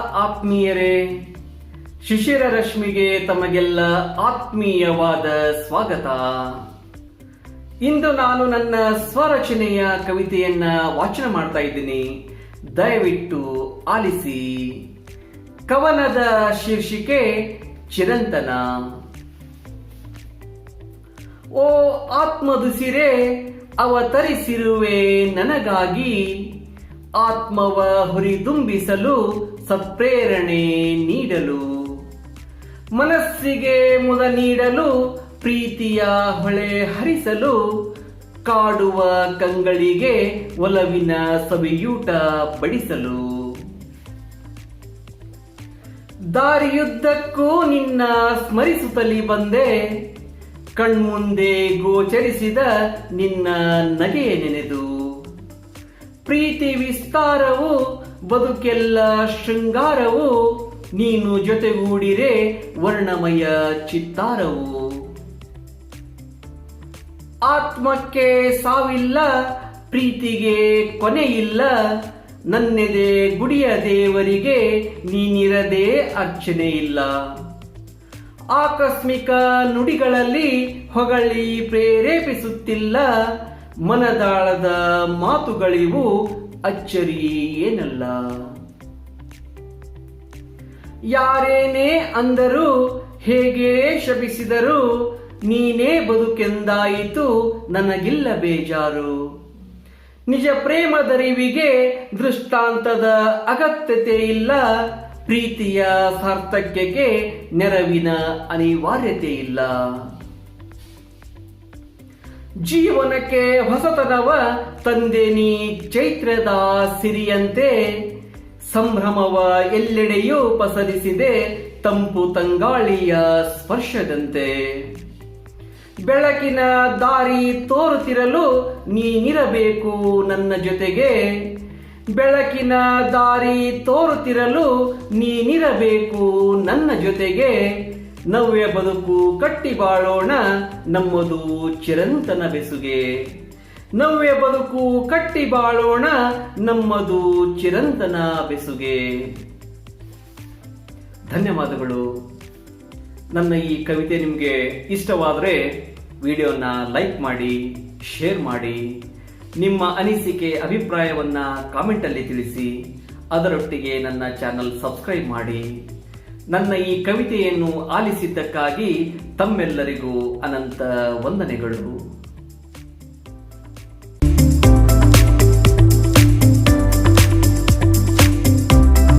ಆತ್ಮೀಯರೇ ಶಿಶಿರ ರಶ್ಮಿಗೆ ತಮಗೆಲ್ಲ ಆತ್ಮೀಯವಾದ ಸ್ವಾಗತ. ಇಂದು ನಾನು ನನ್ನ ಸ್ವರಚನೆಯ ಕವಿತೆಯನ್ನ ವಾಚನ ಮಾಡ್ತಾ ಇದ್ದೀನಿ. ದಯವಿಟ್ಟು ಆಲಿಸಿ. ಕವನದ ಶೀರ್ಷಿಕೆ ಚಿರಂತನ. ಓ ಆತ್ಮದುಸಿರೆ, ಅವತರಿಸಿರುವೆ ನನಗಾಗಿ. ಆತ್ಮವ ಹುರಿದುಂಬಿಸಲು ಸತ್ಪ್ರೇರಣೆ ನೀಡಲು, ಮನಸ್ಸಿಗೆ ಮುದ ನೀಡಲು, ಪ್ರೀತಿಯ ಹೊಳೆ ಹರಿಸಲು, ಕಾಡುವ ಕಂಗಳಿಗೆ ಒಲವಿನ ಸವಿಯೂಟ ಬಡಿಸಲು. ದಾರಿಯುದ್ದಕ್ಕೂ ನಿನ್ನ ಸ್ಮರಿಸುತ್ತಲಿ ಬಂದೆ, ಕಣ್ಮುಂದೆ ಗೋಚರಿಸಿದ ನಿನ್ನ ನಗೆ ನೆನೆದು. ಪ್ರೀತಿ ವಿಸ್ತಾರವು ಬದುಕೆಲ್ಲ ಶೃಂಗಾರವು ನೀನು ಜೊತೆಗೂಡಿರೆ ವರ್ಣಮಯ ಚಿತ್ತಾರವು. ಆತ್ಮಕ್ಕೆ ಸಾವಿಲ್ಲ, ಪ್ರೀತಿಗೆ ಕೊನೆಯಿಲ್ಲ, ನನ್ನೆದೆ ಗುಡಿಯ ದೇವರಿಗೆ ನೀನಿರದೆ ಅರ್ಚನೆ ಇಲ್ಲ ಆಕಸ್ಮಿಕ ನುಡಿಗಳಲ್ಲಿ ಹೊಗಳಿ ಪ್ರೇರೇಪಿಸುತ್ತಿಲ್ಲ, ಮನದಾಳದ ಮಾತುಗಳಿವು ಅಚ್ಚರಿ ಏನಲ್ಲ? ಯಾರೇನೇ ಅಂದರು ಹೇಗೆ ಶಪಿಸಿದರು ನೀನೇ ಬದುಕೆಂದಾಯಿತು ನನಗಿಲ್ಲ ಬೇಜಾರು. ನಿಜ ಪ್ರೇಮದರಿವಿಗೆ ದೃಷ್ಟಾಂತದ ಅಗತ್ಯತೆ ಇಲ್ಲ, ಪ್ರೀತಿಯ ಸಾರ್ಥಕ್ಯಕ್ಕೆ ನೆರವಿನ ಅನಿವಾರ್ಯತೆ ಇಲ್ಲ. ಜೀವನಕ್ಕೆ ಹೊಸತನವ ತಂದೆನಿ ಚೈತ್ರದ ಸಿರಿಯಂತೆ ಸಂಭ್ರಮವ ಎಲ್ಲೆಡೆಯೂ ಪಸರಿಸಿದೆ ತಂಪು ತಂಗಾಳಿಯ ಸ್ಪರ್ಶದಂತೆ. ಬೆಳಕಿನ ದಾರಿ ತೋರುತ್ತಿರಲು ನೀನಿರಬೇಕು ನನ್ನ ಜೊತೆಗೆ. ಬೆಳಕಿನ ದಾರಿ ತೋರುತ್ತಿರಲು ನೀನಿರಬೇಕು ನನ್ನ ಜೊತೆಗೆ. ನವ್ಯ ಬದುಕು ಕಟ್ಟಿ ಬಾಳೋಣ ನಮ್ಮದು ಚಿರಂತನ ಬೆಸುಗೆ. ನವ್ಯ ಬದುಕು ಕಟ್ಟಿ ಬಾಳೋಣ ನಮ್ಮದು ಚಿರಂತನ ಬೆಸುಗೆ. ಧನ್ಯವಾದಗಳು. ನನ್ನ ಈ ಕವಿತೆ ನಿಮಗೆ ಇಷ್ಟವಾದರೆ ವಿಡಿಯೋನ ಲೈಕ್ ಮಾಡಿ, ಶೇರ್ ಮಾಡಿ, ನಿಮ್ಮ ಅನಿಸಿಕೆ, ಅಭಿಪ್ರಾಯವನ್ನ ಕಾಮೆಂಟಲ್ಲಿ ತಿಳಿಸಿ. ಅದರೊಟ್ಟಿಗೆ ನನ್ನ ಚಾನಲ್ ಸಬ್ಸ್ಕ್ರೈಬ್ ಮಾಡಿ. ನನ್ನ ಈ ಕವಿತೆಯನ್ನು ಆಲಿಸಿದ್ದಕ್ಕಾಗಿ ತಮ್ಮೆಲ್ಲರಿಗೂ ಅನಂತ ವಂದನೆಗಳು.